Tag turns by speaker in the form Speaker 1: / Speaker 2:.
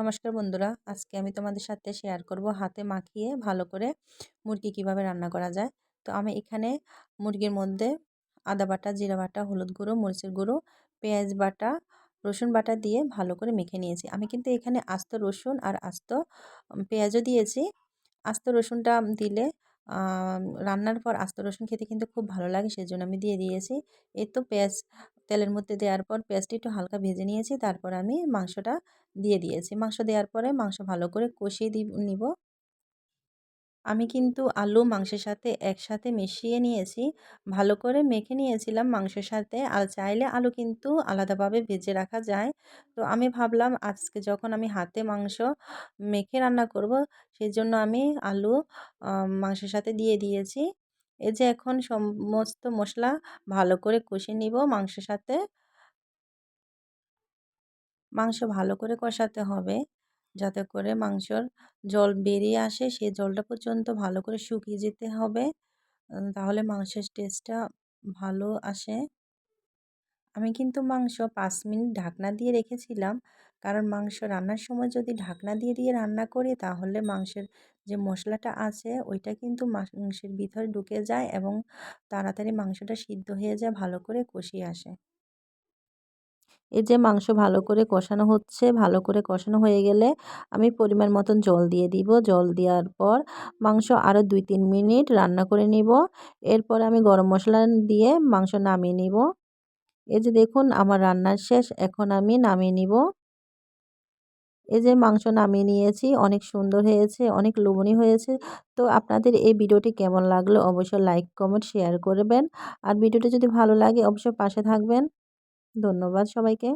Speaker 1: নমস্কার বন্ধুরা। আজকে আমি তোমাদের সাথে শেয়ার করব হাতে মাখিয়ে ভালো করে মুরগি কীভাবে রান্না করা যায়। তো আমি এখানে মুরগির মধ্যে আদা বাটা, জিরা বাটা, হলুদ গুঁড়ো, মরিচের গুঁড়ো, পেঁয়াজ বাটা, রসুন বাটা দিয়ে ভালো করে মেখে নিয়েছি। আমি কিন্তু এখানে আস্ত রসুন আর আস্ত পেঁয়াজও দিয়েছি। আস্ত রসুনটা দিলে রান্নার পর আস্ত রসুন খেতে কিন্তু খুব ভালো লাগে, সেজন্য আমি দিয়ে দিয়েছি। এর তো পেঁয়াজ, তেলের মধ্যে দেওয়ার পর পেঁয়াজটি একটু হালকা ভেজে নিয়েছি, তারপর আমি মাংসটা দিয়ে দিয়েছি। মাংস দেওয়ার পরে মাংস ভালো করে কষিয়ে দিয়ে নিব। আমি কিন্তু আলু মাংসের সাথে একসাথে মিশিয়ে নিয়েছি। ভালো করে মেখে নিয়েছিলাম মাংসের সাথে। আর চাইলে আলু কিন্তু আলাদাভাবে ভেজে রাখা যায়। তো আমি ভাবলাম, আজকে যখন আমি হাতে মাংস মেখে রান্না করব সেই জন্য আমি আলু মাংসের সাথে দিয়ে দিয়েছি। এই যে এখন সমস্ত মশলা ভালো করে কষে নিব মাংসের সাথে। মাংস ভালো করে কষাতে হবে। যাতে করে মাংসর জল বেরিয়ে আসে সেই জলটা পর্যন্ত ভালো করে শুকিয়ে যেতে হবে। তাহলে মাংসের টেস্টটা ভালো আসে। আমি কিন্তু মাংস পাঁচ মিনিট ঢাকনা দিয়ে রেখেছিলাম। কারণ মাংস রান্নার সময় যদি ঢাকনা দিয়ে দিয়ে রান্না করি, তাহলে মাংসের যে মশলাটা আছে, ওইটা কিন্তু মাংসের ভিতরে ঢুকে যায় এবং তাড়াতাড়ি মাংসটা সিদ্ধ হয়ে যায়, ভালো করে কষিয়ে আসে। এই যে মাংস ভালো করে কষানো হচ্ছে, ভালো করে কষানো হয়ে গেলে আমি পরিমাণ মতন জল দিয়ে দিব। জল দেওয়ার পর মাংস আরও দুই তিন মিনিট রান্না করে নিব। এরপর আমি গরম মশলা দিয়ে মাংস নামিয়ে নিব। এই যে দেখুন, আমার রান্নার শেষ, এখন আমি নামিয়ে নিব। এই যে মাংস নামিয়ে নিয়েছি, অনেক সুন্দর হয়েছে, অনেক লোভনীয় হয়েছে। তো আপনাদের এই ভিডিওটি কেমন লাগল অবশ্যই লাইক, কমেন্ট, শেয়ার করবেন। আর ভিডিওটি যদি ভালো লাগে, অবশ্যই পাশে থাকবেন। ধন্যবাদ সবাইকে।